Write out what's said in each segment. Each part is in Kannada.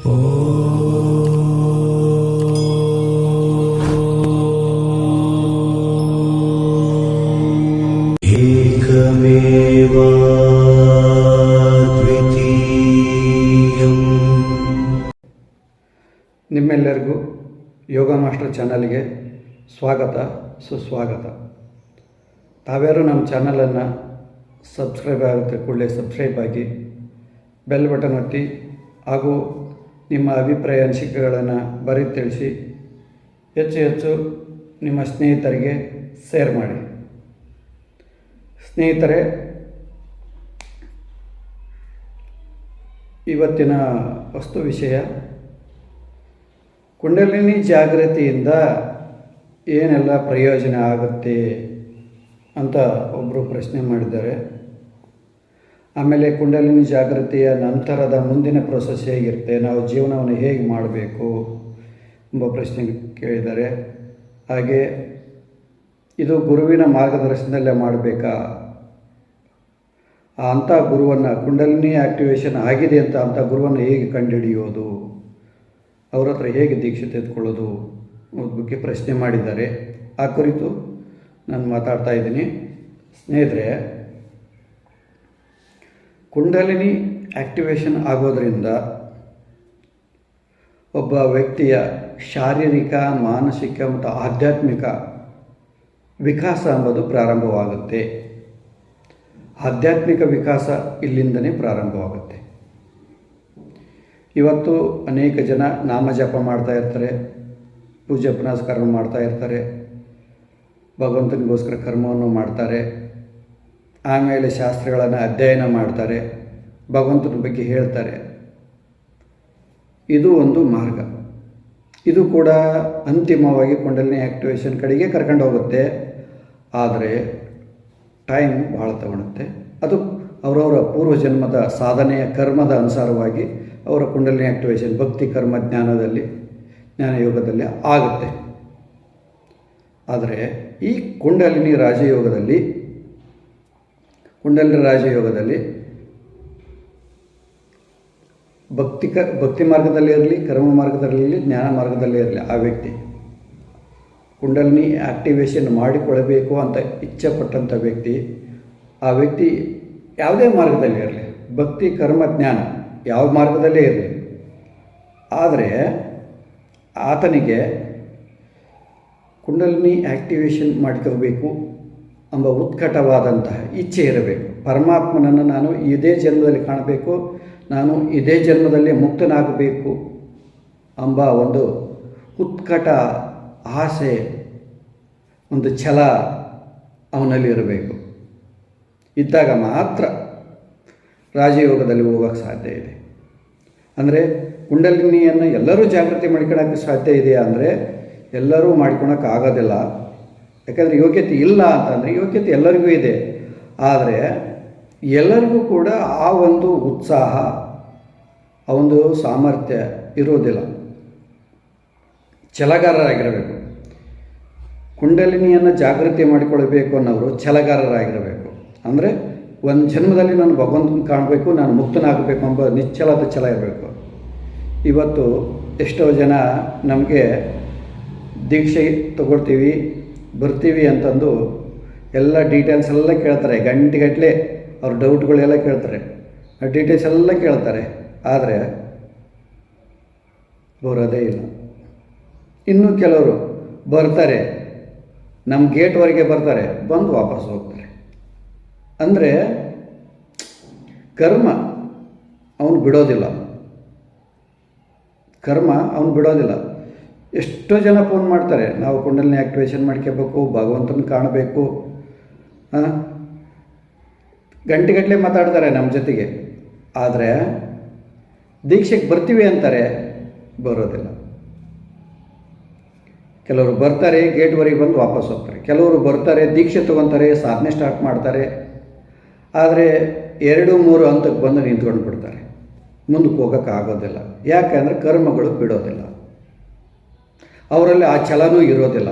ನಿಮ್ಮೆಲ್ಲರಿಗೂ ಯೋಗ ಮಾಸ್ಟರ್ ಚಾನಲ್ಗೆ ಸ್ವಾಗತ, ಸುಸ್ವಾಗತ. ತಾವ್ಯಾರು ನಮ್ಮ ಚಾನಲನ್ನು ಸಬ್ಸ್ಕ್ರೈಬ್ ಆಗುತ್ತೆ, ಕೂಡಲೇ ಸಬ್ಸ್ಕ್ರೈಬ್ ಆಗಿ ಬೆಲ್ ಬಟನ್ ಒತ್ತಿ ಹಾಗೂ ನಿಮ್ಮ ಅಭಿಪ್ರಾಯ ಅನಿಸಿಕೆಗಳನ್ನು ಬರೀ ತಿಳಿಸಿ ಹೆಚ್ಚು ಹೆಚ್ಚು ನಿಮ್ಮ ಸ್ನೇಹಿತರಿಗೆ ಶೇರ್ ಮಾಡಿ. ಸ್ನೇಹಿತರೆ, ಇವತ್ತಿನ ವಸ್ತು ವಿಷಯ, ಕುಂಡಲಿನಿ ಜಾಗೃತಿಯಿಂದ ಏನೆಲ್ಲ ಪ್ರಯೋಜನ ಆಗುತ್ತೆ ಅಂತ ಒಬ್ಬರು ಪ್ರಶ್ನೆ ಮಾಡಿದ್ದಾರೆ. ಆಮೇಲೆ ಕುಂಡಲಿನಿ ಜಾಗೃತಿಯ ನಂತರದ ಮುಂದಿನ ಪ್ರೊಸೆಸ್ ಹೇಗಿರುತ್ತೆ? ನಾವು ಜೀವನವನ್ನು ಹೇಗೆ ಮಾಡಬೇಕು ಎಂಬ ಪ್ರಶ್ನೆ ಕೇಳಿದ್ದಾರೆ. ಹಾಗೆ ಇದು ಗುರುವಿನ ಮಾರ್ಗದರ್ಶನದಲ್ಲೇ ಮಾಡಬೇಕಾ? ಅಂಥ ಗುರುವನ್ನು ಕುಂಡಲಿನಿ ಆ್ಯಕ್ಟಿವೇಶನ್ ಆಗಿದೆ ಅಂತ ಅಂಥ ಗುರುವನ್ನು ಹೇಗೆ ಕಂಡುಹಿಡಿಯೋದು? ಅವ್ರ ಹತ್ರ ಹೇಗೆ ದೀಕ್ಷೆ ತೆಗೆದುಕೊಳ್ಳೋದು ಬಗ್ಗೆ ಪ್ರಶ್ನೆ ಮಾಡಿದ್ದಾರೆ. ಆ ಕುರಿತು ನಾನು ಮಾತಾಡ್ತಾ ಇದ್ದೀನಿ. ಸ್ನೇಹಿತರೆ ಕುಂಡಲಿನಿ ಆ್ಯಕ್ಟಿವೇಶನ್ ಆಗೋದರಿಂದ ಒಬ್ಬ ವ್ಯಕ್ತಿಯ ಶಾರೀರಿಕ, ಮಾನಸಿಕ ಮತ್ತು ಆಧ್ಯಾತ್ಮಿಕ ವಿಕಾಸ ಎಂಬುದು ಪ್ರಾರಂಭವಾಗುತ್ತೆ. ಆಧ್ಯಾತ್ಮಿಕ ವಿಕಾಸ ಇಲ್ಲಿಂದನೇ ಪ್ರಾರಂಭವಾಗುತ್ತೆ. ಇವತ್ತು ಅನೇಕ ಜನ ನಾಮಜಪ ಮಾಡ್ತಾ ಇರ್ತಾರೆ, ಪೂಜೆ ಪುನಸ್ಕಾರ ಮಾಡ್ತಾ ಇರ್ತಾರೆ, ಭಗವಂತನಿಗೋಸ್ಕರ ಕರ್ಮವನ್ನು ಮಾಡ್ತಾರೆ. ಆಮೇಲೆ ಶಾಸ್ತ್ರಗಳನ್ನು ಅಧ್ಯಯನ ಮಾಡ್ತಾರೆ, ಭಗವಂತನ ಬಗ್ಗೆ ಹೇಳ್ತಾರೆ. ಇದು ಒಂದು ಮಾರ್ಗ. ಇದು ಕೂಡ ಅಂತಿಮವಾಗಿ ಕುಂಡಲಿನಿ ಆ್ಯಕ್ಟಿವೇಶನ್ ಕಡೆಗೆ ಕರ್ಕೊಂಡು ಹೋಗುತ್ತೆ. ಆದರೆ ಟೈಮ್ ಭಾಳ ತಗೊಳುತ್ತೆ. ಅದು ಅವರವರ ಪೂರ್ವಜನ್ಮದ ಸಾಧನೆಯ ಕರ್ಮದ ಅನುಸಾರವಾಗಿ ಅವರ ಕುಂಡಲಿನಿ ಆ್ಯಕ್ಟಿವೇಶನ್ ಭಕ್ತಿ, ಕರ್ಮ, ಜ್ಞಾನದಲ್ಲಿ ಜ್ಞಾನಯೋಗದಲ್ಲಿ ಆಗುತ್ತೆ. ಆದರೆ ಈ ಕುಂಡಲಿನಿ ರಾಜಯೋಗದಲ್ಲಿ ಕುಂಡಲಿನಿ ರಾಜಯೋಗದಲ್ಲಿ ಭಕ್ತಿ ಭಕ್ತಿ ಮಾರ್ಗದಲ್ಲಿ ಇರಲಿ, ಕರ್ಮ ಮಾರ್ಗದಲ್ಲಿ ಇರಲಿ, ಜ್ಞಾನ ಮಾರ್ಗದಲ್ಲಿ ಇರಲಿ, ಆ ವ್ಯಕ್ತಿ ಕುಂಡಲಿನಿ ಆ್ಯಕ್ಟಿವೇಶನ್ ಮಾಡಿಕೊಳ್ಳಬೇಕು ಅಂತ ಇಚ್ಛೆಪಟ್ಟಂಥ ವ್ಯಕ್ತಿ, ಆ ವ್ಯಕ್ತಿ ಯಾವುದೇ ಮಾರ್ಗದಲ್ಲಿ ಇರಲಿ, ಭಕ್ತಿ, ಕರ್ಮ, ಜ್ಞಾನ ಯಾವ ಮಾರ್ಗದಲ್ಲೇ ಇರಲಿ, ಆದರೆ ಆತನಿಗೆ ಕುಂಡಲಿನಿ ಆ್ಯಕ್ಟಿವೇಶನ್ ಮಾಡ್ಕೋಬೇಕು ಎಂಬ ಉತ್ಕಟವಾದಂತಹ ಇಚ್ಛೆ ಇರಬೇಕು. ಪರಮಾತ್ಮನನ್ನು ನಾನು ಇದೇ ಜನ್ಮದಲ್ಲಿ ಕಾಣಬೇಕು, ನಾನು ಇದೇ ಜನ್ಮದಲ್ಲಿ ಮುಕ್ತನಾಗಬೇಕು ಎಂಬ ಒಂದು ಉತ್ಕಟ ಆಸೆ, ಒಂದು ಛಲ ಅವನಲ್ಲಿ ಇರಬೇಕು. ಇದ್ದಾಗ ಮಾತ್ರ ರಾಜಯೋಗದಲ್ಲಿ ಹೋಗೋಕ್ಕೆ ಸಾಧ್ಯ ಇದೆ. ಅಂದರೆ ಕುಂಡಲಿನಿಯನ್ನು ಎಲ್ಲರೂ ಜಾಗೃತಿ ಮಾಡ್ಕೊಳ್ಳೋಕ್ಕೆ ಸಾಧ್ಯ ಇದೆಯಾ ಅಂದರೆ ಎಲ್ಲರೂ ಮಾಡ್ಕೊಳಕ್ಕೆ ಆಗೋದಿಲ್ಲ. ಯಾಕಂದರೆ ಯೋಗ್ಯತೆ ಇಲ್ಲ ಅಂತಂದರೆ ಯೋಗ್ಯತೆ ಎಲ್ಲರಿಗೂ ಇದೆ. ಆದರೆ ಎಲ್ಲರಿಗೂ ಕೂಡ ಆ ಒಂದು ಉತ್ಸಾಹ, ಆ ಒಂದು ಸಾಮರ್ಥ್ಯ ಇರೋದಿಲ್ಲ. ಛಲಗಾರರಾಗಿರಬೇಕು. ಕುಂಡಲಿನಿಯನ್ನು ಜಾಗೃತಿ ಮಾಡಿಕೊಳ್ಬೇಕು ಅನ್ನೋರು ಛಲಗಾರರಾಗಿರಬೇಕು. ಅಂದರೆ ಒಂದು ಜನ್ಮದಲ್ಲಿ ನಾನು ಭಗವಂತನ ಕಾಣಬೇಕು, ನಾನು ಮುಕ್ತನಾಗಬೇಕು ಎಂಬ ನಿಶ್ಚಲದ ಛಲ ಇರಬೇಕು. ಇವತ್ತು ಎಷ್ಟೋ ಜನ ನಮಗೆ ದೀಕ್ಷೆ ತಗೊಳ್ತೀವಿ ಬರ್ತೀವಿ ಅಂತಂದು ಎಲ್ಲ ಡೀಟೇಲ್ಸ್ ಎಲ್ಲ ಕೇಳ್ತಾರೆ. ಗಂಟೆಗಟ್ಟಲೆ ಅವ್ರ ಡೌಟ್ಗಳೆಲ್ಲ ಕೇಳ್ತಾರೆ. ಆ ಡೀಟೇಲ್ಸ್ ಎಲ್ಲ ಕೇಳ್ತಾರೆ. ಆದರೆ ಬರೋದೇ ಇಲ್ಲ. ಇನ್ನೂ ಕೆಲವರು ಬರ್ತಾರೆ. ನಮ್ಮ ಗೇಟ್ವರೆಗೆ ಬರ್ತಾರೆ. ಬಂದು ವಾಪಸ್ ಹೋಗ್ತಾರೆ. ಅಂದರೆ ಕರ್ಮ ಅವನು ಬಿಡೋದಿಲ್ಲ. ಕರ್ಮ ಅವನು ಬಿಡೋದಿಲ್ಲ. ಎಷ್ಟೋ ಜನ ಫೋನ್ ಮಾಡ್ತಾರೆ. ನಾವು ಕುಂಡಲಿನಿ ಆ್ಯಕ್ಟಿವೇಷನ್ ಮಾಡ್ಕೋಬೇಕು ಭಗವಂತನ ಕಾಣಬೇಕು ಗಂಟೆಗಟ್ಟಲೆ ಮಾತಾಡ್ತಾರೆ ನಮ್ಮ ಜೊತೆಗೆ. ಆದರೆ ದೀಕ್ಷೆಗೆ ಬರ್ತೀವಿ ಅಂತಾರೆ, ಬರೋದಿಲ್ಲ. ಕೆಲವರು ಬರ್ತಾರೆ ಗೇಟ್ವರೆಗೆ ಬಂದು ವಾಪಸ್ ಹೋಗ್ತಾರೆ. ಕೆಲವರು ಬರ್ತಾರೆ, ದೀಕ್ಷೆ ತೊಗೊತಾರೆ, ಸಾಧನೆ ಸ್ಟಾರ್ಟ್ ಮಾಡ್ತಾರೆ. ಆದರೆ ಎರಡು, ಮೂರು ಹಂತಕ್ಕೆ ಬಂದು ನಿಂತ್ಕೊಂಡು ಬಿಡ್ತಾರೆ. ಮುಂದಕ್ಕೆ ಹೋಗೋಕ್ಕಾಗೋದಿಲ್ಲ ಯಾಕೆಂದರೆ ಕರ್ಮಗಳು ಬಿಡೋದಿಲ್ಲ. ಅವರಲ್ಲಿ ಆ ಛಲನೂ ಇರೋದಿಲ್ಲ.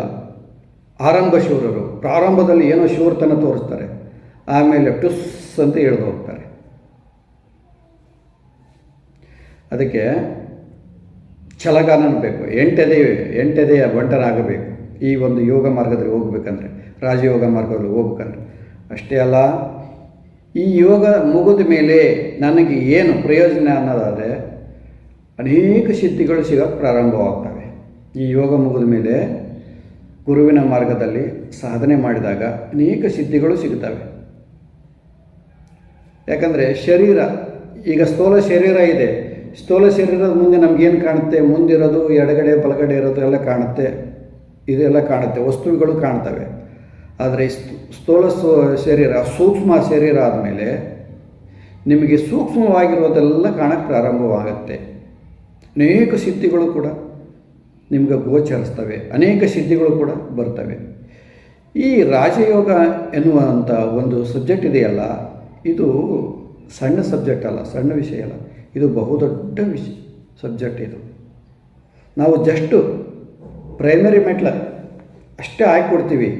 ಆರಂಭ ಶೂರರು, ಪ್ರಾರಂಭದಲ್ಲಿ ಏನೋ ಶೂರ್ತನ ತೋರಿಸ್ತಾರೆ. ಆಮೇಲೆ ಟುಸ್ ಅಂತ ಇಳಿದು ಹೋಗ್ತಾರೆ. ಅದಕ್ಕೆ ಛಲಗಾನನ ಬೇಕು. ಎಂಟೆದೆಯ ಎಂಟೆದೆಯ ಬಂಟರಾಗಬೇಕು ಈ ಒಂದು ಯೋಗ ಮಾರ್ಗದಲ್ಲಿ ಹೋಗ್ಬೇಕಂದ್ರೆ, ರಾಜಯೋಗ ಮಾರ್ಗದಲ್ಲಿ ಹೋಗ್ಬೇಕಂದ್ರೆ. ಅಷ್ಟೇ ಅಲ್ಲ, ಈ ಯೋಗ ಮುಗಿದ ಮೇಲೆ ನನಗೆ ಏನು ಪ್ರಯೋಜನ ಅನ್ನೋದಾದರೆ, ಅನೇಕ ಸಿದ್ಧಿಗಳು ಸಿಗೋಕ್ಕೆ ಪ್ರಾರಂಭವಾಗ್ತವೆ ಈ ಯೋಗ ಮುಗಿದ ಮೇಲೆ ಗುರುವಿನ ಮಾರ್ಗದಲ್ಲಿ ಸಾಧನೆ ಮಾಡಿದಾಗ ಅನೇಕ ಸಿದ್ಧಿಗಳು ಸಿಗುತ್ತವೆ. ಯಾಕಂದರೆ ಶರೀರ, ಈಗ ಸ್ಥೂಲ ಶರೀರ ಇದೆ. ಸ್ಥೂಲ ಶರೀರದ ಮುಂದೆ ನಮಗೇನು ಕಾಣುತ್ತೆ? ಮುಂದಿರೋದು, ಎಡಗಡೆ, ಬಲಗಡೆ ಇರೋದು ಎಲ್ಲ ಕಾಣುತ್ತೆ. ಇದೆಲ್ಲ ಕಾಣುತ್ತೆ, ವಸ್ತುಗಳು ಕಾಣ್ತವೆ. ಆದರೆ ಸ್ಥ- ಸ್ಥೂಲ ಶರೀರ, ಸೂಕ್ಷ್ಮ ಶರೀರ ಆದಮೇಲೆ ನಿಮಗೆ ಸೂಕ್ಷ್ಮವಾಗಿರೋದೆಲ್ಲ ಕಾಣಕ್ಕೆ ಪ್ರಾರಂಭವಾಗುತ್ತೆ. ಅನೇಕ ಸಿದ್ಧಿಗಳು ಕೂಡ. ನಿಮ್ಗೆ ಗೋಚರಿಸ್ತವೆ. ಅನೇಕ ಸಿದ್ಧಿಗಳು ಕೂಡ ಬರ್ತವೆ. ಈ ರಾಜಯೋಗ ಎನ್ನುವಂಥ ಒಂದು ಸಬ್ಜೆಕ್ಟ್ ಇದೆಯಲ್ಲ, ಇದು ಸಣ್ಣ ಸಬ್ಜೆಕ್ಟ್ ಅಲ್ಲ, ಸಣ್ಣ ವಿಷಯ ಅಲ್ಲ. ಇದು ಬಹುದೊಡ್ಡ ವಿಷಯ ಸಬ್ಜೆಕ್ಟ್ ಇದು. ನಾವು ಜಸ್ಟು ಪ್ರೈಮರಿ ಮೆಟ್ಲ ಅಷ್ಟೇ ಹಾಕಿಕೊಡ್ತೀವಿ.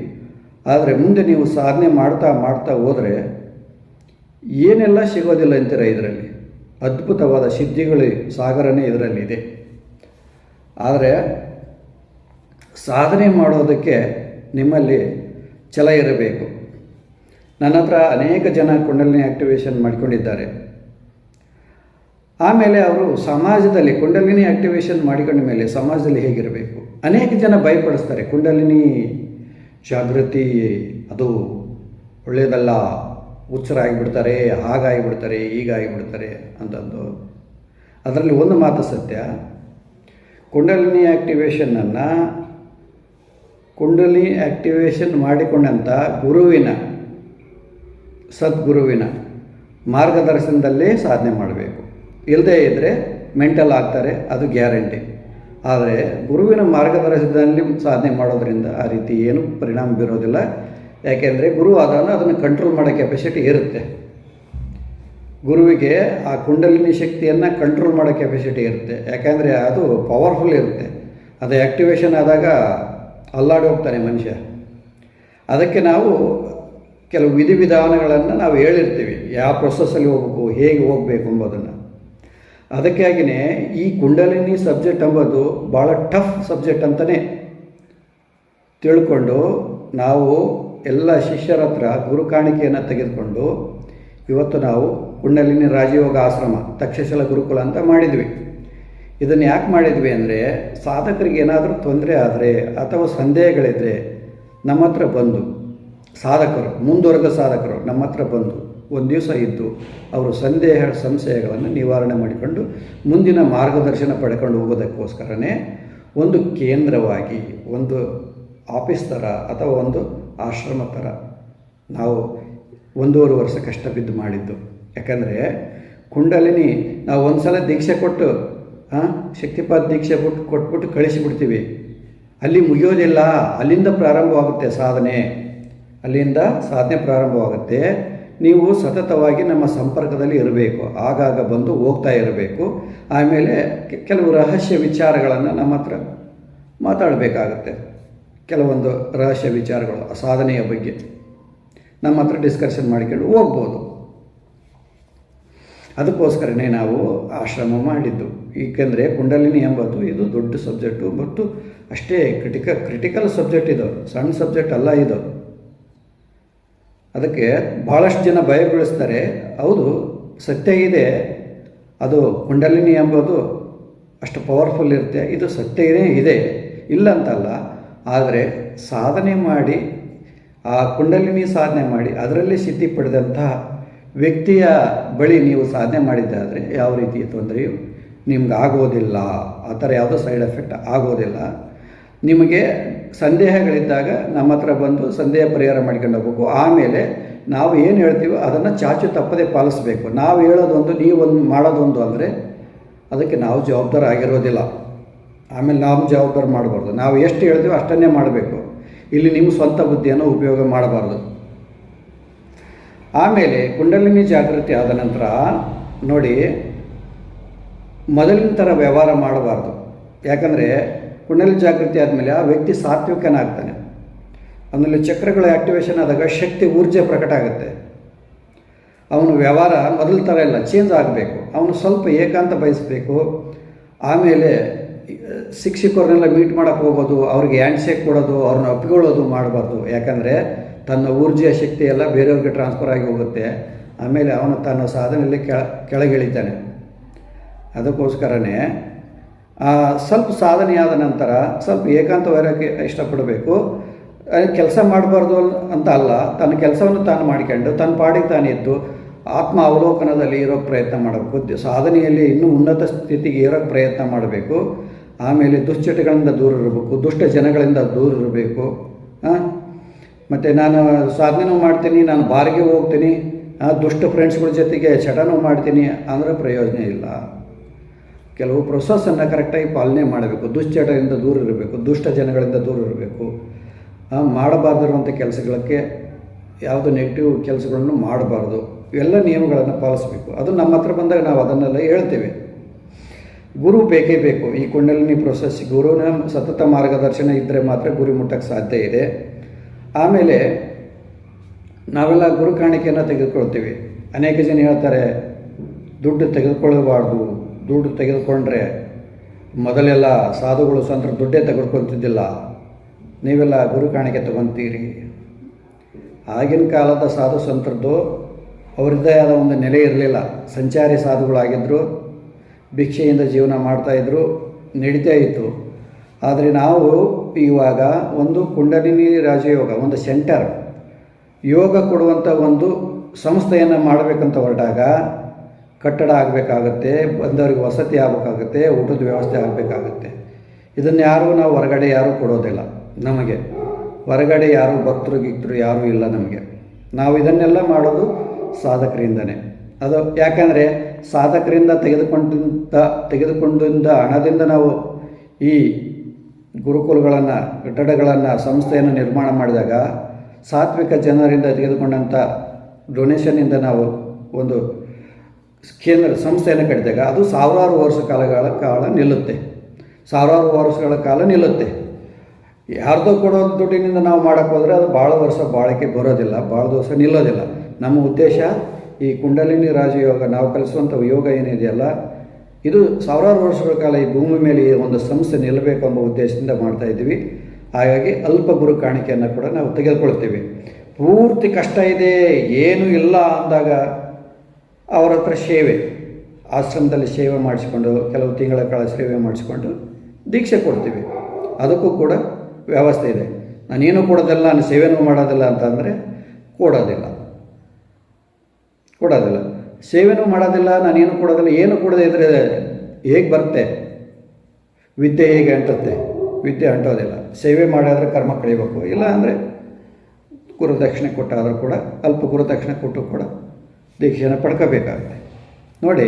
ಆದರೆ ಮುಂದೆ ನೀವು ಸಾಧನೆ ಮಾಡ್ತಾ ಮಾಡ್ತಾ ಹೋದರೆ ಏನೆಲ್ಲ ಸಿಗೋದಿಲ್ಲ ಅಂತೀರ ಇದರಲ್ಲಿ? ಅದ್ಭುತವಾದ ಸಿದ್ಧಿಗಳು ಸಾಗರನೇ ಇದರಲ್ಲಿ ಇದೆ ಆದರೆ ಸಾಧನೆ ಮಾಡೋದಕ್ಕೆ ನಿಮ್ಮಲ್ಲಿ ಛಲ ಇರಬೇಕು. ನನ್ನ ಹತ್ರ ಅನೇಕ ಜನ ಕುಂಡಲಿನಿ ಆ್ಯಕ್ಟಿವೇಶನ್ ಮಾಡಿಕೊಂಡಿದ್ದಾರೆ. ಆಮೇಲೆ ಅವರು ಸಮಾಜದಲ್ಲಿ ಕುಂಡಲಿನಿ ಆ್ಯಕ್ಟಿವೇಶನ್ ಮಾಡಿಕೊಂಡ ಮೇಲೆ ಸಮಾಜದಲ್ಲಿ ಹೇಗಿರಬೇಕು? ಅನೇಕ ಜನ ಭಯಪಡಿಸ್ತಾರೆ, ಕುಂಡಲಿನಿ ಜಾಗೃತಿ ಅದು ಒಳ್ಳೆಯದಲ್ಲ ಹುಚ್ಚರಾಗಿಬಿಡ್ತಾರೆ ಹಾಗಾಗಿಬಿಡ್ತಾರೆ, ಹೀಗಾಗಿಬಿಡ್ತಾರೆ ಅಂತಂದು. ಅದರಲ್ಲಿ ಒಂದು ಮಾತು ಸತ್ಯ ಕುಂಡಲಿನಿ ಆ್ಯಕ್ಟಿವೇಶನನ್ನು ಕುಂಡಲಿ ಆ್ಯಕ್ಟಿವೇಶನ್ ಮಾಡಿಕೊಂಡಂಥ ಗುರುವಿನ, ಸದ್ಗುರುವಿನ ಮಾರ್ಗದರ್ಶನದಲ್ಲೇ ಸಾಧನೆ ಮಾಡಬೇಕು. ಇಲ್ಲದೇ ಇದ್ದರೆ ಮೆಂಟಲ್ ಆಗ್ತಾರೆ, ಅದು ಗ್ಯಾರಂಟಿ. ಆದರೆ ಗುರುವಿನ ಮಾರ್ಗದರ್ಶನದಲ್ಲಿ ಸಾಧನೆ ಮಾಡೋದರಿಂದ ಆ ರೀತಿ ಏನು ಪರಿಣಾಮ ಬೀರೋದಿಲ್ಲ. ಯಾಕೆಂದರೆ ಗುರು ಆದಾಗ ಅದನ್ನು ಕಂಟ್ರೋಲ್ ಮಾಡೋ ಕೆಪಾಸಿಟಿ ಇರುತ್ತೆ. ಗುರುವಿಗೆ ಆ ಕುಂಡಲಿನಿ ಶಕ್ತಿಯನ್ನು ಕಂಟ್ರೋಲ್ ಮಾಡೋ ಕೆಪಾಸಿಟಿ ಇರುತ್ತೆ. ಯಾಕೆಂದರೆ ಅದು ಪವರ್ಫುಲ್ ಇರುತ್ತೆ. ಅದು ಆ್ಯಕ್ಟಿವೇಶನ್ ಆದಾಗ ಅಲ್ಲಾಡಿ ಹೋಗ್ತಾನೆ ಮನುಷ್ಯ. ಅದಕ್ಕೆ ನಾವು ಕೆಲವು ವಿಧಿವಿಧಾನಗಳನ್ನು ನಾವು ಹೇಳಿರ್ತೀವಿ. ಯಾವ ಪ್ರೊಸೆಸ್ಸಲ್ಲಿ ಹೋಗ್ಬೇಕು, ಹೇಗೆ ಹೋಗಬೇಕು ಎಂಬುದನ್ನು. ಅದಕ್ಕಾಗಿಯೇ ಈ ಕುಂಡಲಿನಿ ಸಬ್ಜೆಕ್ಟ್ ಎಂಬುದು ಭಾಳ ಟಫ್ ಸಬ್ಜೆಕ್ಟ್ ಅಂತಲೇ ತಿಳ್ಕೊಂಡು ನಾವು ಎಲ್ಲ ಶಿಷ್ಯರ ಹತ್ರ ಗುರುಕಾಣಿಕೆಯನ್ನು ತೆಗೆದುಕೊಂಡು ಇವತ್ತು ನಾವು ಕುಂಡಲಿನಿ ರಾಜಯೋಗ ಆಶ್ರಮ, ತಕ್ಷಶಿಲ ಗುರುಕುಲ ಅಂತ ಮಾಡಿದ್ವಿ. ಇದನ್ನು ಯಾಕೆ ಮಾಡಿದ್ವಿ ಅಂದರೆ, ಸಾಧಕರಿಗೆ ಏನಾದರೂ ತೊಂದರೆ ಆದರೆ ಅಥವಾ ಸಂದೇಹಗಳಿದ್ದರೆ ನಮ್ಮ ಹತ್ರ ಬಂದು, ಸಾಧಕರು ಮುಂದುವರೆದ ಸಾಧಕರು ನಮ್ಮ ಹತ್ರ ಬಂದು, ಒಂದು ದಿವಸ ಇದ್ದು ಅವರು ಸಂದೇಹ, ಸಂಶಯಗಳನ್ನು ನಿವಾರಣೆ ಮಾಡಿಕೊಂಡು ಮುಂದಿನ ಮಾರ್ಗದರ್ಶನ ಪಡ್ಕೊಂಡು ಹೋಗೋದಕ್ಕೋಸ್ಕರನೇ ಒಂದು ಕೇಂದ್ರವಾಗಿ, ಒಂದು ಆಫೀಸ್ ಥರ ಅಥವಾ ಒಂದು ಆಶ್ರಮ ಥರ ನಾವು ಒಂದೂವರೆ ವರ್ಷ ಕಷ್ಟ ಬಿದ್ದು ಮಾಡಿದ್ದು. ಯಾಕಂದರೆ ಕುಂಡಲಿನಿ ನಾವು ಒಂದು ಸಲ ದೀಕ್ಷೆ ಕೊಟ್ಟು ಹಾಂ ಶಕ್ತಿಪಾತ್ ದೀಕ್ಷೆ ಕೊಟ್ಟು ಕೊಟ್ಬಿಟ್ಟು ಕಳಿಸಿಬಿಡ್ತೀವಿ. ಅಲ್ಲಿ ಮುಗಿಯೋದಿಲ್ಲ, ಅಲ್ಲಿಂದ ಪ್ರಾರಂಭವಾಗುತ್ತೆ ಸಾಧನೆ. ಅಲ್ಲಿಂದ ಸಾಧನೆ ಪ್ರಾರಂಭವಾಗುತ್ತೆ. ನೀವು ಸತತವಾಗಿ ನಮ್ಮ ಸಂಪರ್ಕದಲ್ಲಿ ಇರಬೇಕು. ಆಗಾಗ ಬಂದು ಹೋಗ್ತಾ ಇರಬೇಕು. ಆಮೇಲೆ ಕೆಲವು ರಹಸ್ಯ ವಿಚಾರಗಳನ್ನು ನಮ್ಮ ಹತ್ರ ಮಾತಾಡಬೇಕಾಗತ್ತೆ. ಕೆಲವೊಂದು ರಹಸ್ಯ ವಿಚಾರಗಳು, ಸಾಧನೆಯ ಬಗ್ಗೆ ನಮ್ಮ ಹತ್ರ ಡಿಸ್ಕಷನ್ ಮಾಡಿಕೊಂಡು ಹೋಗ್ಬೋದು. ಅದಕ್ಕೋಸ್ಕರನೇ ನಾವು ಆಶ್ರಮ ಮಾಡಿದ್ದು. ಏಕೆಂದರೆ ಕುಂಡಲಿನಿ ಎಂಬುದು ಇದು ದೊಡ್ಡ ಸಬ್ಜೆಕ್ಟು. ಮತ್ತು ಅಷ್ಟೇ ಕ್ರಿಟಿಕ, ಕ್ರಿಟಿಕಲ್ ಸಬ್ಜೆಕ್ಟ್ ಇದು, ಸಣ್ಣ ಸಬ್ಜೆಕ್ಟ್ ಅಲ್ಲ ಇದು. ಅದಕ್ಕೆ ಭಾಳಷ್ಟು ಜನ ಭಯ ಬೀಳಿಸ್ತಾರೆ. ಹೌದು, ಸತ್ಯ ಇದೆ. ಅದು ಕುಂಡಲಿನಿ ಎಂಬುದು ಅಷ್ಟು ಪವರ್ಫುಲ್ ಇರುತ್ತೆ. ಇದು ಸತ್ಯನೇ ಇದೆ. ಇಲ್ಲ ಅಂತಲ್ಲ. ಆದರೆ ಸಾಧನೆ ಮಾಡಿ, ಆ ಕುಂಡಲಿನಿ ಸಾಧನೆ ಮಾಡಿ, ಅದರಲ್ಲಿ ಸಿದ್ಧಿ ಪಡೆದಂತಹ ವ್ಯಕ್ತಿಯ ಬಳಿ ನೀವು ಸಾಧನೆ ಮಾಡಿದ್ದಾದರೆ ಯಾವ ರೀತಿಯ ತೊಂದರೆಯು ನಿಮ್ಗೆ ಆಗೋದಿಲ್ಲ. ಆ ಥರ ಯಾವುದೋ ಸೈಡ್ ಎಫೆಕ್ಟ್ ಆಗೋದಿಲ್ಲ. ನಿಮಗೆ ಸಂದೇಹಗಳಿದ್ದಾಗ ನಮ್ಮ ಹತ್ರ ಬಂದು ಸಂದೇಹ ಪರಿಹಾರ ಮಾಡ್ಕೊಂಡು ಹೋಗ್ಬೇಕು. ಆಮೇಲೆ ನಾವು ಏನು ಹೇಳ್ತೀವೋ ಅದನ್ನು ಚಾಚು ತಪ್ಪದೆ ಪಾಲಿಸಬೇಕು. ನಾವು ಹೇಳೋದೊಂದು ನೀವೊಂದು ಮಾಡೋದೊಂದು ಅಂದರೆ ಅದಕ್ಕೆ ನಾವು ಜವಾಬ್ದಾರ ಆಗಿರೋದಿಲ್ಲ. ಆಮೇಲೆ ನಾವು ಜವಾಬ್ದಾರಿ ಮಾಡಬಾರ್ದು. ನಾವು ಎಷ್ಟು ಹೇಳ್ತೀವೋ ಅಷ್ಟನ್ನೇ ಮಾಡಬೇಕು. ಇಲ್ಲಿ ನಿಮ್ಮ ಸ್ವಂತ ಬುದ್ಧಿಯನ್ನು ಉಪಯೋಗ ಮಾಡಬಾರ್ದು. ಆಮೇಲೆ ಕುಂಡಲಿನಿ ಜಾಗೃತಿ ಆದ ನಂತರ ನೋಡಿ ಮೊದಲಿನ ಥರ ವ್ಯವಹಾರ ಮಾಡಬಾರ್ದು. ಯಾಕಂದರೆ ಕುಂಡಲಿ ಜಾಗೃತಿ ಆದಮೇಲೆ ಆ ವ್ಯಕ್ತಿ ಸಾತ್ವಿಕನಾಗ್ತಾನೆ. ಆಮೇಲೆ ಚಕ್ರಗಳ ಆ್ಯಕ್ಟಿವೇಶನ್ ಆದಾಗ ಶಕ್ತಿ ಊರ್ಜೆ ಪ್ರಕಟ ಆಗುತ್ತೆ. ಅವನು ವ್ಯವಹಾರ ಮೊದಲ ಥರ ಇಲ್ಲ ಚೇಂಜ್ ಆಗಬೇಕು. ಅವನು ಸ್ವಲ್ಪ ಏಕಾಂತ ಬಯಸಬೇಕು. ಆಮೇಲೆ ಶಿಕ್ಷಕರನ್ನೆಲ್ಲ ಮೀಟ್ ಮಾಡೋಕ್ಕೆ ಹೋಗೋದು, ಅವ್ರಿಗೆ ಹ್ಯಾಂಡ್ ಶೇಕ್ ಕೊಡೋದು, ಅವ್ರನ್ನ ಒಪ್ಪಿಕೊಳ್ಳೋದು ಮಾಡಬಾರ್ದು. ಯಾಕಂದರೆ ತನ್ನ ಊರ್ಜೆಯ ಶಕ್ತಿ ಎಲ್ಲ ಬೇರೆಯವ್ರಿಗೆ ಟ್ರಾನ್ಸ್ಫರ್ ಆಗಿ ಹೋಗುತ್ತೆ. ಆಮೇಲೆ ಅವನು ತನ್ನ ಸಾಧನೆಯಲ್ಲಿ ಕೆಳ, ಕೆಳಗಿಳಿತಾನೆ. ಅದಕ್ಕೋಸ್ಕರನೇ ಸ್ವಲ್ಪ ಸಾಧನೆಯಾದ ನಂತರ ಸ್ವಲ್ಪ ಏಕಾಂತವಾಗಿರೋಕ್ಕೆ ಇಷ್ಟಪಡಬೇಕು. ಕೆಲಸ ಮಾಡಬಾರ್ದು ಅಂತ ಅಲ್ಲ, ತನ್ನ ಕೆಲಸವನ್ನು ತಾನು ಮಾಡಿಕೊಂಡು, ತನ್ನ ಪಾಡಿಗೆ ತಾನು ಎದ್ದು, ಆತ್ಮ ಅವಲೋಕನದಲ್ಲಿ ಇರೋಕ್ಕೆ ಪ್ರಯತ್ನ ಮಾಡಬೇಕು. ಸಾಧನೆಯಲ್ಲಿ ಇನ್ನೂ ಉನ್ನತ ಸ್ಥಿತಿಗೆ ಇರೋಕ್ಕೆ ಪ್ರಯತ್ನ ಮಾಡಬೇಕು. ಆಮೇಲೆ ದುಶ್ಚಟಗಳಿಂದ ದೂರ ಇರಬೇಕು, ದುಷ್ಟ ಜನಗಳಿಂದ ದೂರ ಇರಬೇಕು. ಮತ್ತು ನಾನು ಸಾಧನೆನೂ ಮಾಡ್ತೀನಿ, ನಾನು ಬಾರಿಗೆ ಹೋಗ್ತೀನಿ ದುಷ್ಟ ಫ್ರೆಂಡ್ಸ್ಗಳ ಜೊತೆಗೆ ಚಟನೂ ಮಾಡ್ತೀನಿ ಅಂದರೆ ಪ್ರಯೋಜನ ಇಲ್ಲ. ಕೆಲವು ಪ್ರೊಸೆಸನ್ನು ಕರೆಕ್ಟಾಗಿ ಪಾಲನೆ ಮಾಡಬೇಕು. ದುಶ್ಚಟದಿಂದ ದೂರ ಇರಬೇಕು, ದುಷ್ಟ ಜನಗಳಿಂದ ದೂರ ಇರಬೇಕು. ಮಾಡಬಾರ್ದಿರುವಂಥ ಕೆಲಸಗಳಿಗೆ ಯಾವುದು ನೆಗೆಟಿವ್ ಕೆಲಸಗಳನ್ನು ಮಾಡಬಾರ್ದು. ಇವೆಲ್ಲ ನಿಯಮಗಳನ್ನು ಪಾಲಿಸಬೇಕು. ಅದು ನಮ್ಮ ಹತ್ರ ಬಂದಾಗ ನಾವು ಅದನ್ನೆಲ್ಲ ಹೇಳ್ತೇವೆ. ಗುರು ಬೇಕೇ ಬೇಕು. ಈ ಕುಂಡಲಿನಿ ಪ್ರೊಸೆಸ್ ಗುರುವಿನ ಸತತ ಮಾರ್ಗದರ್ಶನ ಇದ್ದರೆ ಮಾತ್ರ ಗುರಿ ಮುಟ್ಟಕ್ಕೆ ಸಾಧ್ಯ ಇದೆ. ಆಮೇಲೆ ನಾವೆಲ್ಲ ಗುರು ಕಾಣಿಕೆಯನ್ನು ತೆಗೆದುಕೊಳ್ತೀವಿ. ಅನೇಕ ಜನ ಹೇಳ್ತಾರೆ, ದುಡ್ಡು ತೆಗೆದುಕೊಳ್ಳಬಾರ್ದು, ದುಡ್ಡು ತೆಗೆದುಕೊಂಡ್ರೆ ಮೊದಲೆಲ್ಲ ಸಾಧುಗಳು ಸಂತರು ದುಡ್ಡೇ ತೆಗೆದುಕೊಳ್ತಿದ್ದಿಲ್ಲ. ನೀವೆಲ್ಲ ಗುರು ಕಾಣಿಕೆ ತಗೊತೀರಿ. ಆಗಿನ ಕಾಲದ ಸಾಧು ಸಂತರದ್ದು ಅವರದ್ದೇ ಆದ ಒಂದು ನೆಲೆ ಇರಲಿಲ್ಲ. ಸಂಚಾರಿ ಸಾಧುಗಳಾಗಿದ್ದರು ಭಿಕ್ಷೆಯಿಂದ ಜೀವನ ಮಾಡ್ತಾಯಿದ್ರು ನಡೀತಾ ಇತ್ತು. ಆದರೆ ನಾವು ಇವಾಗ ಒಂದು ಕುಂಡಲಿನಿ ರಾಜಯೋಗ, ಒಂದು ಸೆಂಟರ್ ಯೋಗ ಕೊಡುವಂಥ ಒಂದು ಸಂಸ್ಥೆಯನ್ನು ಮಾಡಬೇಕಂತ ಹೊರಟಾಗ ಕಟ್ಟಡ ಆಗಬೇಕಾಗತ್ತೆ, ಬಂದವರಿಗೆ ವಸತಿ ಆಗಬೇಕಾಗುತ್ತೆ, ಊಟದ ವ್ಯವಸ್ಥೆ ಆಗಬೇಕಾಗುತ್ತೆ. ಇದನ್ನು ಯಾರೂ ನಾವು ಹೊರಗಡೆ ಯಾರೂ ಕೊಡೋದಿಲ್ಲ ನಮಗೆ. ಹೊರಗಡೆ ಯಾರು ಭಕ್ತರು, ಗಿಕ್ತರು ಯಾರೂ ಇಲ್ಲ ನಮಗೆ. ನಾವು ಇದನ್ನೆಲ್ಲ ಮಾಡೋದು ಸಾಧಕರಿಂದನೇ. ಅದು ಯಾಕಂದರೆ ಸಾಧಕರಿಂದ ತೆಗೆದುಕೊಂಡಿಂದ ತೆಗೆದುಕೊಂಡಿದ್ದ ಹಣದಿಂದ ನಾವು ಈ ಗುರುಕುಲಗಳನ್ನು, ಕಟ್ಟಡಗಳನ್ನು, ಸಂಸ್ಥೆಯನ್ನು ನಿರ್ಮಾಣ ಮಾಡಿದಾಗ ಸಾತ್ವಿಕ ಜನರಿಂದ ತೆಗೆದುಕೊಂಡಂಥ ಡೊನೇಷನ್ನಿಂದ ನಾವು ಒಂದು ಕೇಂದ್ರ ಸಂಸ್ಥೆಯನ್ನು ಕಟ್ಟಿದಾಗ ಅದು ಸಾವಿರಾರು ವರ್ಷ ಕಾಲಗಳ ಕಾಲ ನಿಲ್ಲುತ್ತೆ. ಸಾವಿರಾರು ವರ್ಷಗಳ ಕಾಲ ನಿಲ್ಲುತ್ತೆ. ಯಾರ್ದೋ ಕೊಡೋ ದುಡ್ಡಿನಿಂದ ನಾವು ಮಾಡೋಕ್ಕೆ ಹೋದರೆ ಅದು ಭಾಳ ವರ್ಷ ಬಾಳಿಕೆ ಬರೋದಿಲ್ಲ, ಭಾಳ ದಿವಸ ನಿಲ್ಲೋದಿಲ್ಲ. ನಮ್ಮ ಉದ್ದೇಶ ಈ ಕುಂಡಲಿನಿ ರಾಜಯೋಗ, ನಾವು ಕಲಿಸುವಂಥ ಯೋಗ ಏನಿದೆಯಲ್ಲ ಇದು ಸಾವಿರಾರು ವರ್ಷಗಳ ಕಾಲ ಈ ಭೂಮಿ ಮೇಲೆ ಒಂದು ಸಂಸ್ಥೆ ನಿಲ್ಲಬೇಕು ಎಂಬ ಉದ್ದೇಶದಿಂದ ಮಾಡ್ತಾ ಇದ್ದೀವಿ. ಹಾಗಾಗಿ ಅಲ್ಪ ಗುರು ಕಾಣಿಕೆಯನ್ನು ಕೂಡ ನಾವು ತೆಗೆದುಕೊಳ್ತೀವಿ ಪೂರ್ತಿ ಕಷ್ಟ ಇದೆ, ಏನೂ ಇಲ್ಲ ಅಂದಾಗ ಅವರ ಹತ್ರ ಸೇವೆ. ಆಶ್ರಮದಲ್ಲಿ ಸೇವೆ ಮಾಡಿಸ್ಕೊಂಡು, ಕೆಲವು ತಿಂಗಳ ಕಾಲ ಸೇವೆ ಮಾಡಿಸ್ಕೊಂಡು ದೀಕ್ಷೆ ಕೊಡ್ತೀವಿ. ಅದಕ್ಕೂ ಕೂಡ ವ್ಯವಸ್ಥೆ ಇದೆ. ನಾನೇನು ಕೊಡೋದಿಲ್ಲ, ನಾನು ಸೇವೆನೂ ಮಾಡೋದಿಲ್ಲ ಅಂತಂದರೆ ಕೊಡೋದಿಲ್ಲ. ಕೊಡೋದಿಲ್ಲ. ಸೇವೆನೂ ಮಾಡೋದಿಲ್ಲ, ನಾನೇನು ಕೊಡೋದಿಲ್ಲ, ಏನು ಕೊಡದೇ ಇದ್ದರೆ ಹೇಗೆ ಬರುತ್ತೆ? ವಿದ್ಯೆ ಹೇಗೆ ಅಂಟುತ್ತೆ? ವಿದ್ಯೆ ಅಂಟೋದಿಲ್ಲ. ಸೇವೆ ಮಾಡಿದ್ರೆ ಕರ್ಮ ಕಳಿಬೇಕು. ಇಲ್ಲ ಅಂದರೆ ಗುರುದಕ್ಷಿಣೆ ಕೊಟ್ಟಾದರೂ ಕೂಡ, ಅಲ್ಪ ಗುರುದಕ್ಷಿಣೆ ಕೊಟ್ಟು ಕೂಡ ದೀಕ್ಷೆಯನ್ನು ಪಡ್ಕೋಬೇಕಾಗುತ್ತೆ. ನೋಡಿ,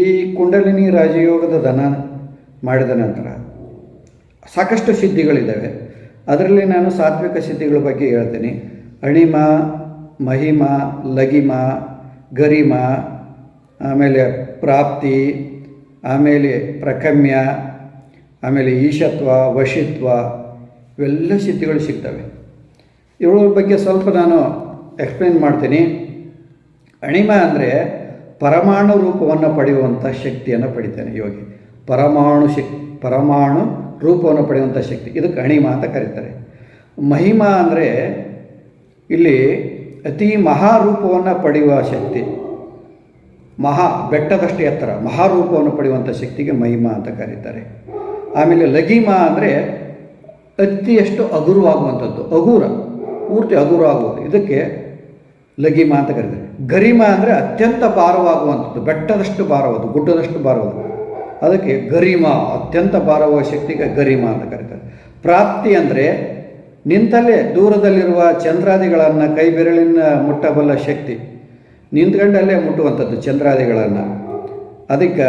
ಈ ಕುಂಡಲಿನಿ ರಾಜಯೋಗದ ದನ ಮಾಡಿದ ನಂತರ ಸಾಕಷ್ಟು ಸಿದ್ಧಿಗಳಿದ್ದಾವೆ. ಅದರಲ್ಲಿ ನಾನು ಸಾತ್ವಿಕ ಸಿದ್ಧಿಗಳ ಬಗ್ಗೆ ಹೇಳ್ತೀನಿ. ಅಣಿಮ, ಮಹಿಮ, ಲಗಿಮ ಗರಿಮ, ಆಮೇಲೆ ಪ್ರಾಪ್ತಿ, ಆಮೇಲೆ ಪ್ರಕಮ್ಯ, ಆಮೇಲೆ ಈಶತ್ವ, ವಶಿತ್ವ, ಇವೆಲ್ಲ ಸಿದ್ಧಿಗಳು ಸಿಗ್ತವೆ. ಇವುಗಳ ಬಗ್ಗೆ ಸ್ವಲ್ಪ ನಾನು ಎಕ್ಸ್ಪ್ಲೇನ್ ಮಾಡ್ತೀನಿ. ಅಣಿಮ ಅಂದರೆ ಪರಮಾಣು ರೂಪವನ್ನು ಪಡೆಯುವಂಥ ಶಕ್ತಿಯನ್ನು ಪಡಿತಾನೆ ಯೋಗಿ. ಪರಮಾಣು ಶಕ್, ಪರಮಾಣು ರೂಪವನ್ನು ಪಡೆಯುವಂಥ ಶಕ್ತಿ. ಇದಕ್ಕೆ ಅಣಿಮ ಅಂತ ಕರೀತಾರೆ. ಮಹಿಮಾ ಅಂದರೆ ಇಲ್ಲಿ ಅತಿ ಮಹಾರೂಪವನ್ನು ಪಡೆಯುವ ಶಕ್ತಿ. ಮಹಾ ಬೆಟ್ಟದಷ್ಟು ಎತ್ತರ ಮಹಾರೂಪವನ್ನು ಪಡೆಯುವಂಥ ಶಕ್ತಿಗೆ ಮಹಿಮಾ ಅಂತ ಕರೀತಾರೆ. ಆಮೇಲೆ ಲಘಿಮ ಅಂದರೆ ಅತಿಯಷ್ಟು ಅಗುರವಾಗುವಂಥದ್ದು ಅಗುರ ಪೂರ್ತಿ ಹಗುರ ಆಗುವುದು ಇದಕ್ಕೆ ಲಘಿಮ ಅಂತ ಕರೀತಾರೆ. ಗರಿಮ ಅಂದರೆ ಅತ್ಯಂತ ಭಾರವಾಗುವಂಥದ್ದು, ಬೆಟ್ಟದಷ್ಟು ಭಾರವಾದ ಗುಡ್ಡದಷ್ಟು ಭಾರವಾದ ಅದಕ್ಕೆ ಗರಿಮ ಅತ್ಯಂತ ಭಾರವಾದ ಶಕ್ತಿಗೆ ಗರಿಮ ಅಂತ ಕರೀತಾರೆ. ಪ್ರಾಪ್ತಿ ಅಂದರೆ ನಿಂತಲ್ಲೇ ದೂರದಲ್ಲಿರುವ ಚಂದ್ರಾದಿಗಳನ್ನು ಕೈ ಬೆರಳಿನ ಮುಟ್ಟಬಲ್ಲ ಶಕ್ತಿ. ನಿಂತ್ಕೊಂಡಲ್ಲೇ ಮುಟ್ಟುವಂಥದ್ದು ಚಂದ್ರಾದಿಗಳನ್ನು. ಅದಕ್ಕೆ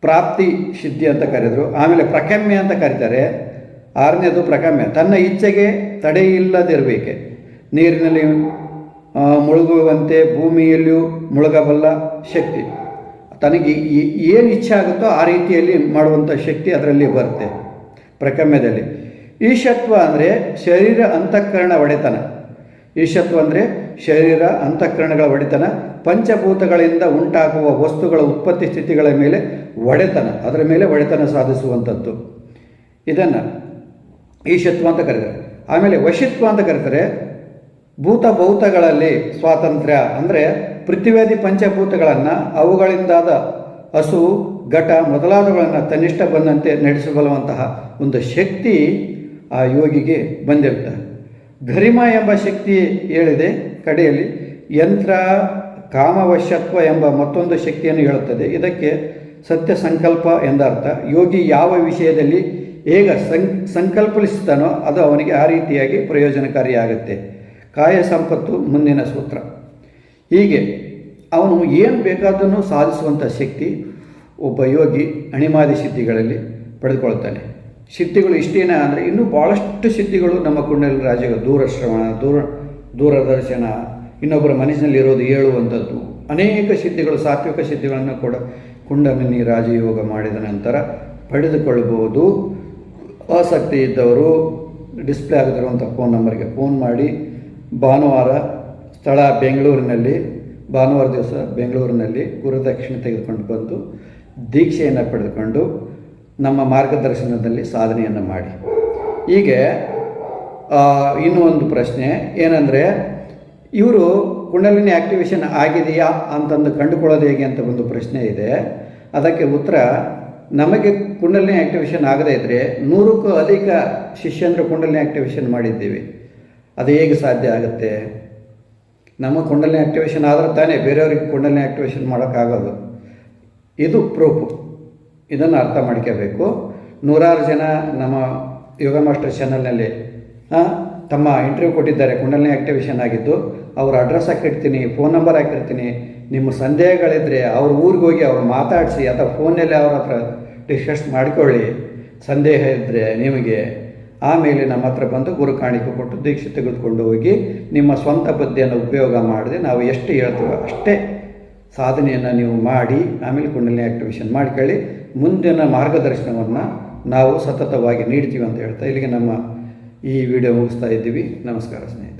ಪ್ರಾಪ್ತಿ ಸಿದ್ಧಿ ಅಂತ ಕರೆದರು. ಆಮೇಲೆ ಪ್ರಕಮ್ಯ ಅಂತ ಕರೀತಾರೆ. ಆರನೇದು ಪ್ರಕಮ್ಯ. ತನ್ನ ಇಚ್ಛೆಗೆ ತಡೆಯಿಲ್ಲದಿರಬೇಕೆ. ನೀರಿನಲ್ಲಿ ಮುಳುಗುವಂತೆ ಭೂಮಿಯಲ್ಲಿಯೂ ಮುಳುಗಬಲ್ಲ ಶಕ್ತಿ. ತನಗೆ ಏನು ಇಚ್ಛೆ ಆಗುತ್ತೋ ಆ ರೀತಿಯಲ್ಲಿ ಮಾಡುವಂಥ ಶಕ್ತಿ ಅದರಲ್ಲಿ ಬರುತ್ತೆ. ಪ್ರಕಮ್ಯದಲ್ಲಿ. ಈಶತ್ವ ಅಂದರೆ ಶರೀರ ಅಂತಃಕರಣ ಒಡೆತನ. ಈಶತ್ವ ಅಂದರೆ ಶರೀರ ಅಂತಃಕರಣಗಳ ಒಡೆತನ. ಪಂಚಭೂತಗಳಿಂದ ಉಂಟಾಗುವ ವಸ್ತುಗಳ ಉತ್ಪತ್ತಿ ಸ್ಥಿತಿಗಳ ಮೇಲೆ ಒಡೆತನ. ಅದರ ಮೇಲೆ ಒಡೆತನ ಸಾಧಿಸುವಂಥದ್ದು. ಇದನ್ನು ಈಶತ್ವ ಅಂತ ಕರೀತಾರೆ. ಆಮೇಲೆ ವಶಿತ್ವ ಅಂತ ಕರೀತಾರೆ. ಭೂತ ಭೌತಗಳಲ್ಲಿ ಸ್ವಾತಂತ್ರ್ಯ ಅಂದರೆ ಪೃಥ್ವಿಯಾದಿ ಪಂಚಭೂತಗಳನ್ನು, ಅವುಗಳಿಂದಾದ ಹಸು, ಘಟ ಮೊದಲಾದವುಗಳನ್ನು ತನ್ನಿಷ್ಟ ಬಂದಂತೆ ನಡೆಸಬಲ್ಲುವಂತಹ ಒಂದು ಶಕ್ತಿ ಆ ಯೋಗಿಗೆ ಬಂದಿರ್ತಾನೆ ಘರಿಮ ಎಂಬ ಶಕ್ತಿ ಹೇಳಿದೆ ಕಡೆಯಲ್ಲಿ. ಯಂತ್ರ ಕಾಮವಶತ್ವ ಎಂಬ ಮತ್ತೊಂದು ಶಕ್ತಿಯನ್ನು ಹೇಳುತ್ತದೆ. ಇದಕ್ಕೆ ಸತ್ಯ ಸಂಕಲ್ಪ ಎಂದರ್ಥ. ಯೋಗಿ ಯಾವ ವಿಷಯದಲ್ಲಿ ಹೇಗ ಸಂ ಸಂಕಲ್ಪಿಸುತ್ತಾನೋ ಅದು ಅವನಿಗೆ ಆ ರೀತಿಯಾಗಿ ಪ್ರಯೋಜನಕಾರಿಯಾಗುತ್ತೆ. ಕಾಯ ಸಂಪತ್ತು ಮುಂದಿನ ಸೂತ್ರ. ಹೀಗೆ ಅವನು ಏನು ಬೇಕಾದನ್ನು ಸಾಧಿಸುವಂಥ ಶಕ್ತಿ ಒಬ್ಬ ಯೋಗಿ ಅಣಿಮಾದಿ ಸಿದ್ಧಿಗಳಲ್ಲಿ ಪಡೆದುಕೊಳ್ತಾನೆ. ಸಿದ್ಧಿಗಳು ಇಷ್ಟೇನ ಅಂದರೆ ಇನ್ನೂ ಭಾಳಷ್ಟು ಸಿದ್ಧಿಗಳು ನಮ್ಮ ಕುಂಡಲಿ ರಾಜ ದೂರಶ್ರವಣ ದೂರ, ದೂರದರ್ಶನ, ಇನ್ನೊಬ್ಬರ ಮನಸ್ಸಿನಲ್ಲಿ ಇರೋದು ಹೇಳುವಂಥದ್ದು. ಅನೇಕ ಸಿದ್ಧಿಗಳು, ಸಾತ್ವಿಕ ಸಿದ್ಧಿಗಳನ್ನು ಕೂಡ ಕುಂಡಲಿನಿ ರಾಜಯೋಗ ಮಾಡಿದ ನಂತರ ಪಡೆದುಕೊಳ್ಳಬಹುದು. ಆಸಕ್ತಿ ಇದ್ದವರು ಡಿಸ್ಪ್ಲೇ ಆಗದಿರುವಂಥ ಫೋನ್ ನಂಬರ್ಗೆ ಫೋನ್ ಮಾಡಿ ಭಾನುವಾರ ಸ್ಥಳ ಬೆಂಗಳೂರಿನಲ್ಲಿ, ಭಾನುವಾರ ದಿವಸ ಬೆಂಗಳೂರಿನಲ್ಲಿ ಗುರುದಕ್ಷಿಣೆ ತೆಗೆದುಕೊಂಡು ಬಂದು ದೀಕ್ಷೆಯನ್ನು ಪಡೆದುಕೊಂಡು ನಮ್ಮ ಮಾರ್ಗದರ್ಶನದಲ್ಲಿ ಸಾಧನೆಯನ್ನು ಮಾಡಿ. ಹೀಗೆ ಇನ್ನೂ ಒಂದು ಪ್ರಶ್ನೆ, ಏನಂದರೆ, ಇವರು ಕುಂಡಲಿನಿ ಆ್ಯಕ್ಟಿವೇಶನ್ ಆಗಿದೆಯಾ ಅಂತಂದು ಕಂಡುಕೊಳ್ಳೋದು ಹೇಗೆ ಅಂತ ಒಂದು ಪ್ರಶ್ನೆ ಇದೆ. ಅದಕ್ಕೆ ಉತ್ತರ, ನಮಗೆ ಕುಂಡಲಿನಿ ಆ್ಯಕ್ಟಿವೇಶನ್ ಆಗದೇ ಇದ್ದರೆ ನೂರಕ್ಕೂ ಅಧಿಕ ಶಿಷ್ಯಂದ್ರ ಕುಂಡಲಿನಿ ಆ್ಯಕ್ಟಿವೇಶನ್ ಮಾಡಿದ್ದೀವಿ. ಅದು ಹೇಗೆ ಸಾಧ್ಯ ಆಗುತ್ತೆ? ನಮ್ಮ ಕುಂಡಲಿನಿ ಆ್ಯಕ್ಟಿವೇಶನ್ ಆದರೆ ತಾನೇ ಬೇರೆಯವ್ರಿಗೆ ಕುಂಡಲಿನಿ ಆ್ಯಕ್ಟಿವೇಶನ್ ಮಾಡೋಕ್ಕಾಗೋದು. ಇದು ಪ್ರೂಫು ಇದನ್ನು ಅರ್ಥ ಮಾಡ್ಕೋಬೇಕು. ನೂರಾರು ಜನ ನಮ್ಮ ಯೋಗ ಮಾಸ್ಟರ್ ಚಾನಲ್ನಲ್ಲಿ ತಮ್ಮ ಇಂಟರ್ವ್ಯೂ ಕೊಟ್ಟಿದ್ದಾರೆ. ಕುಂಡಲಿನಿ ಆ್ಯಕ್ಟಿವೇಶನ್ ಆಗಿದ್ದು, ಅವ್ರ ಅಡ್ರೆಸ್ ಹಾಕಿರ್ತೀನಿ ಫೋನ್ ನಂಬರ್ ಹಾಕಿರ್ತೀನಿ. ನಿಮ್ಮ ಸಂದೇಹಗಳಿದ್ದರೆ ಅವ್ರ ಊರಿಗೆ ಹೋಗಿ ಅವ್ರು ಮಾತಾಡಿಸಿ, ಅಥವಾ ಫೋನಲ್ಲಿ ಅವ್ರ ಹತ್ರ ಡಿಸ್ಕಸ್ ಮಾಡಿಕೊಳ್ಳಿ. ಸಂದೇಹ ಇದ್ದರೆ ನಿಮಗೆ. ಆಮೇಲೆ ನಮ್ಮ ಹತ್ರ ಬಂದು ಗುರು ಕಾಣಿಕೆ ಕೊಟ್ಟು ದೀಕ್ಷೆ ತೆಗೆದುಕೊಂಡು ಹೋಗಿ, ನಿಮ್ಮ ಸ್ವಂತ ಬುದ್ಧಿಯನ್ನು ಉಪಯೋಗ ಮಾಡದೆ ನಾವು ಎಷ್ಟು ಹೇಳ್ತೀವೋ ಅಷ್ಟೇ ಸಾಧನೆಯನ್ನು ನೀವು ಮಾಡಿ, ಆಮೇಲೆ ಕುಂಡಲಿನಿ ಆ್ಯಕ್ಟಿವೇಶನ್ ಮಾಡ್ಕೊಳ್ಳಿ. ಮುಂದಿನ ಮಾರ್ಗದರ್ಶನವನ್ನು ನಾವು ಸತತವಾಗಿ ನೀಡ್ತೀವಿ ಅಂತ ಹೇಳ್ತಾ ಇಲ್ಲಿಗೆ ನಮ್ಮ ಈ ವಿಡಿಯೋ ಮುಗಿಸ್ತಾ ಇದ್ದೀವಿ. ನಮಸ್ಕಾರ ಸ್ನೇಹಿತರೆ.